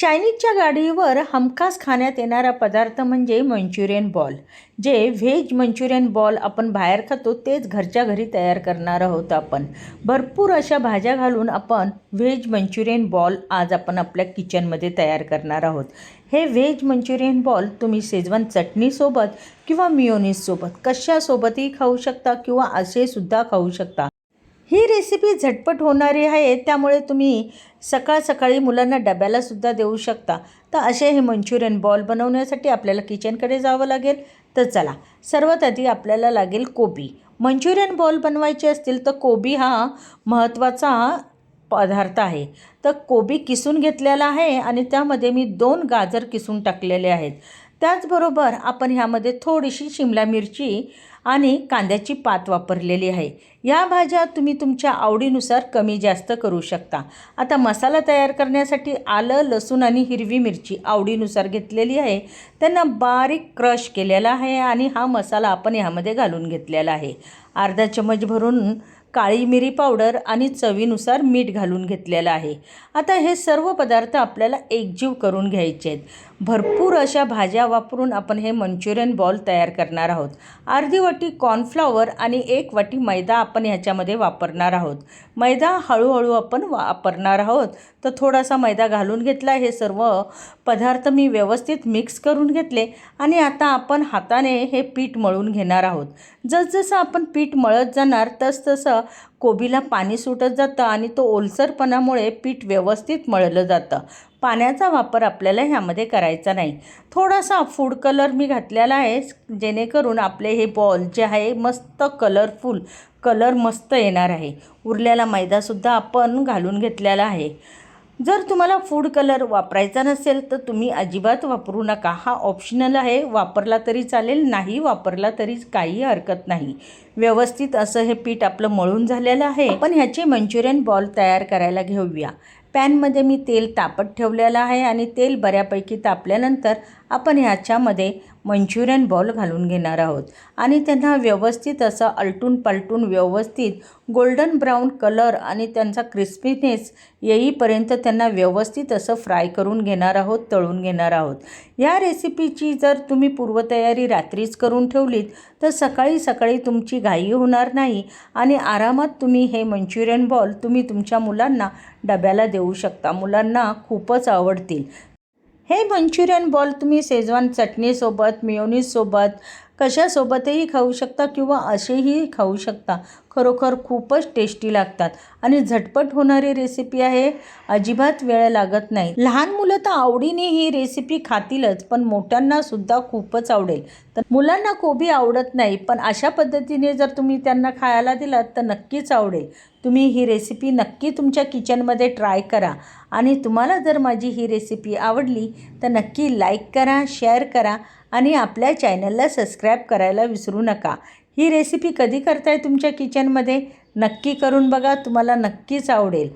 चायनीजच्या गाडीवर हमखास खाण्यात येणारा पदार्थ म्हणजे मंचुरियन बॉल. जे व्हेज मंचुरियन बॉल आपण बाहेर खातो तेच घरच्या घरी तयार करणार आहोत आपण. भरपूर अशा भाज्या घालून आपण व्हेज मंचुरियन बॉल आज आपण आपल्या किचनमध्ये तयार करणार आहोत. हे व्हेज मंचुरियन बॉल तुम्ही शेजवान चटणीसोबत किंवा मियोनीजसोबत कशासोबतही खाऊ शकता किंवा असेसुद्धा खाऊ शकता. ही रेसिपी झटपट होणारी आहे त्यामुळे तुम्ही सकाळ सकाळी मुलांना डब्यालासुद्धा देऊ शकता. तर असे हे मंचुरियन बॉल बनवण्यासाठी आपल्याला किचनकडे जावं लागेल. तर चला सर्वात आधी आपल्याला लागेल कोबी. मंचुरियन बॉल बनवायचे असतील तर कोबी हा महत्त्वाचा पदार्थ आहे. तर कोबी किसून घेतलेला आहे आणि त्यामध्ये मी दोन गाजर किसून टाकलेले आहेत. त्याचबरोबर आपण ह्यामध्ये थोडीशी शिमला मिरची आणि कांद्याची पात वापरलेली आहे. या भाज्या तुम्ही तुमच्या आवडीनुसार कमी जास्त करू शकता. आता मसाला तयार करण्यासाठी आलं लसूण आणि हिरवी मिरची आवडीनुसार घेतलेली आहे. त्यांना बारीक क्रश केलेला आहे आणि हा मसाला आपण ह्यामध्ये घालून घेतलेला आहे. अर्धा चमच भरून काळी मिरी पावडर आणि चवीनुसार मीठ घालून घेतलेलं आहे. आता हे सर्व पदार्थ आपल्याला एकजीव करून घ्यायचे आहेत भरपूर अशा भाज्या वापरून आपण हे मंचुरियन बॉल तयार करणार आहोत. अर्धी वाटी कॉर्नफ्लॉवर आणि एक वाटी मैदा आपण ह्याच्यामध्ये वापरणार आहोत. मैदा हळूहळू आपण वापरणार आहोत. तर थोडासा मैदा घालून घेतला हे सर्व पदार्थ मी व्यवस्थित मिक्स करून घेतले आणि आता आपण हाताने हे पीठ मळून घेणार आहोत. जसजसं आपण पीठ मळत जाणार तसतसं कोबीला पाणी सुटत जातं आणि तो ओलसरपणामुळे पीठ व्यवस्थित मळलं जातं. पाण्याचा वापर आपल्याला ह्यामध्ये करायचा नाही. थोडासा फूड कलर मी घातलेला आहे जेणेकरून आपले हे बॉल जे आहे मस्त कलरफुल कलर मस्त येणार आहे. उरलेला मैदासुद्धा आपण घालून घेतलेला आहे. जर तुम्हाला फूड कलर वापरायचा नसेल तर तुम्ही अजिबात वापरू नका. हा ऑप्शनल आहे वापरला तरी चालेल नाही वापरला तरी काही हरकत नाही. व्यवस्थित असं हे पीठ आपलं मळून झालेलं आहे. पण ह्याचे मंचुरियन बॉल तयार करायला घेऊया. पॅनमध्ये मी तेल तापत ठेवलेलं आहे आणि तेल बऱ्यापैकी तापल्यानंतर आपण ह्याच्यामध्ये मंचुरियन बॉल घालून घेणार आहोत. आणि त्यांना व्यवस्थित असं अलटून पलटून व्यवस्थित गोल्डन ब्राऊन कलर आणि त्यांचा क्रिस्पीनेस येईपर्यंत त्यांना व्यवस्थित असं फ्राय करून घेणार आहोत तळून घेणार आहोत. या रेसिपीची जर तुम्ही पूर्वतयारी रात्रीच करून ठेवलीत तर सकाळी सकाळी तुमची घाई होणार नाही आणि आरामात तुम्ही हे मंचुरियन बॉल तुम्ही तुमच्या मुलांना डब्याला देऊ शकता. मुलांना खूपच आवडतील. हे मंचुरियन बॉल तुम्ही शेजवान चटणीसोबत मियोनीजसोबत कशासोबतही खाऊ शकता किंवा असेही खाऊ शकता. खरोखर खूपच टेस्टी लागतात. आणि झटपट होणारी रेसिपी आहे. अजिबात वेळ लागत नाही. लहान मुलं तर आवडीने ही रेसिपी खातीलच पण मोठ्यांनासुद्धा खूपच आवडेल. तर मुलांना कोबी आवडत नाही पण अशा पद्धतीने जर तुम्ही त्यांना खायला दिलात तर नक्कीच आवडेल. तुम्ही ही रेसिपी नक्की तुमच्या किचनमध्ये ट्राय करा. आणि तुम्हाला जर माझी ही रेसिपी आवडली तर नक्की लाईक करा शेअर करा आणि आपल्या चॅनलला सबस्क्राईब करायला विसरू नका. ही रेसिपी कधी करताय तुमच्या किचनमध्ये? नक्की करून बघा. तुम्हाला नक्कीच आवडेल.